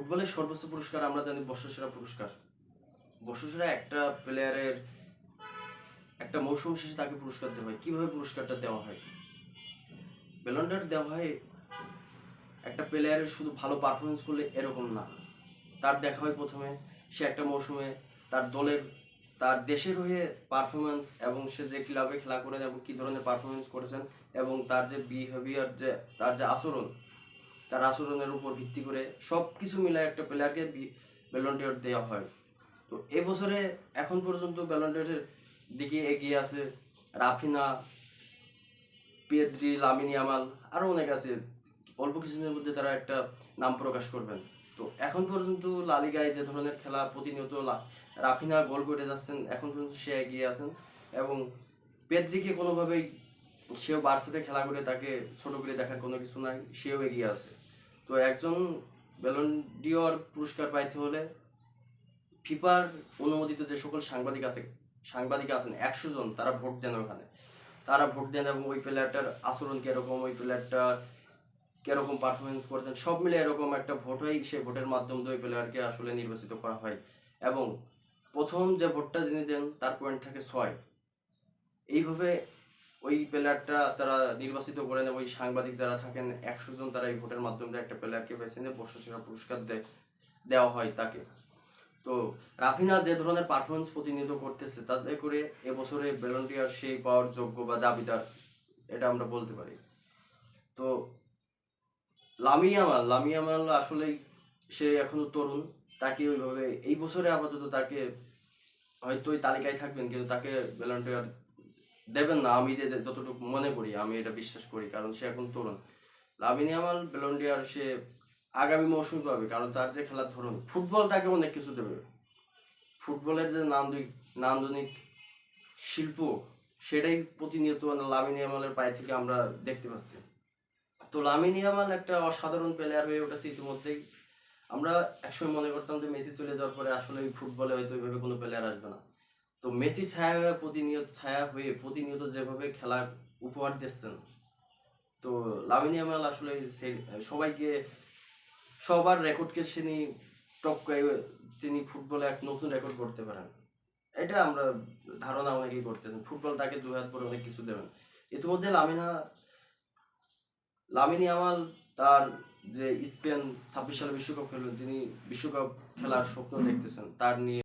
ফুটবলের সর্বোচ্চ পুরস্কার আমরা জানি বর্ষসেরা পুরস্কার। বর্ষসেরা একটা প্লেয়ারের একটা মৌসুম শেষে তাকে পুরস্কার দেওয়া হয়। কীভাবে পুরস্কারটা দেওয়া হয়? বেলন্ডার দেওয়া হয় একটা প্লেয়ারের শুধু ভালো পারফরমেন্স করলে এরকম না। তার দেখা হয় প্রথমে, সে একটা মৌসুমে তার দলের, তার দেশের হয়ে পারফরমেন্স এবং সে যে ক্লাবে খেলা করেন এবং কী ধরনের পারফরমেন্স করেছেন এবং তার যে বিহেভিয়ার যে, তার যে আচরণ তার আচরণের উপর ভিত্তি করে সব কিছু মিলে একটা প্লেয়ারকে ব্যালন্টিয়র দেওয়া হয়। তো এবছরে এখন পর্যন্ত ব্যালন্টিয়রের দিকে এগিয়ে আছে রাফিনা, পেদ্রি, লামিনী আমাল আরও অনেক আছে। অল্প কিছুদিনের মধ্যে তারা একটা নাম প্রকাশ করবেন। তো এখন পর্যন্ত লালিগায় যে ধরনের খেলা প্রতিনিয়ত রাফিনা গোল করে যাচ্ছেন, এখন পর্যন্ত সে এগিয়ে আছেন এবং পেদ্রিকে কোনোভাবেই সেও বার্সাতে খেলা করে তাকে ছোট করে দেখার কোনো কিছু নাই, সেও এগিয়ে আছে। তো একজন ব্যালন্ডিওর পুরস্কার পাইতে হলে ফিফার অনুমোদিত যে সকল সাংবাদিক আছে, সাংবাদিক আছেন, একশো জন তারা ভোট দেন ওখানে। তারা ভোট দেন এবং ওই প্লেয়ারটার আচরণ কীরকম, ওই প্লেয়ারটা কীরকম পারফরমেন্স করেছেন, সব মিলে এরকম একটা ভোট হয় সেই ভোটের মাধ্যমে ওই প্লেয়ারকে আসলে নির্বাচিত করা হয়। এবং প্রথম যে ভোটটা যিনি দেন, তার পয়েন্ট থাকে ছয়। এইভাবে ওই প্লেয়ারটা তারা নির্বাচিত করেন ওই সাংবাদিক যারা থাকেন, একশো জন তারা এই ভোটের মাধ্যমে একটা প্লেয়ারকে বেছে নিয়ে বর্ষসেরা পুরস্কার দেওয়া হয় তাকে। তো রাফিনা যে ধরনের পারফরমেন্স প্রতিনিধিত্ব করতেছে, তাতে করে এবছরে বেলন্টিয়ার সেই পাওয়ার যোগ্য বা দাবিদার, এটা আমরা বলতে পারি। তো লামিয়ামাল লামিয়ামাল আসলেই সে এখনও তরুণ, তাকে ওইভাবে এই বছরে আপাতত তাকে হয়তো ওই তালিকায় থাকবেন, কিন্তু তাকে বেলন্টিয়ার দেবেন না, আমি যতটুকু মনে করি, আমি এটা বিশ্বাস করি, কারণ সে এখন তরুণ। লামিনী আমাল বেলন্ডিয়ার সে আগামী মৌসুম পাবে, কারণ তার যে খেলার ধরন, ফুটবল তাকে অনেক কিছু দেবে। ফুটবলের যে নান্দনিক নান্দনিক শিল্প, সেটাই প্রতিনিয়ত মানে লামিনী আমালের পায়ে থেকে আমরা দেখতে পাচ্ছি। তো লামিনী আমাল একটা অসাধারণ প্লেয়ার হয়ে উঠেছে ইতিমধ্যেই। আমরা একসময় মনে করতাম যে মেসি চলে যাওয়ার পরে আসলে ফুটবলে হয়তো ওইভাবে কোনো প্লেয়ার আসবে না। তো মেসি ছায়া প্রতিনিয়ত, ছায়া হয়ে প্রতিনিয়ত যেভাবে খেলা উপহার দিচ্ছেন, তো লামিনী আমাল আসলে সবাইকে, সবার রেকর্ডকে তিনি টপকায় তিনি ফুটবলে এক নতুন রেকর্ড করতে পারেন। এটা আমরা ধারণা অনেকেই করতেছেন। ফুটবল তাকে দু হাত পরে অনেক কিছু দেবেন। ইতিমধ্যে লামিনা, লামিনী আমাল তার যে স্পেন ছাব্বিশ সালে বিশ্বকাপ খেলবেন, তিনি বিশ্বকাপ খেলার স্বপ্ন দেখতেছেন। তার নিয়ে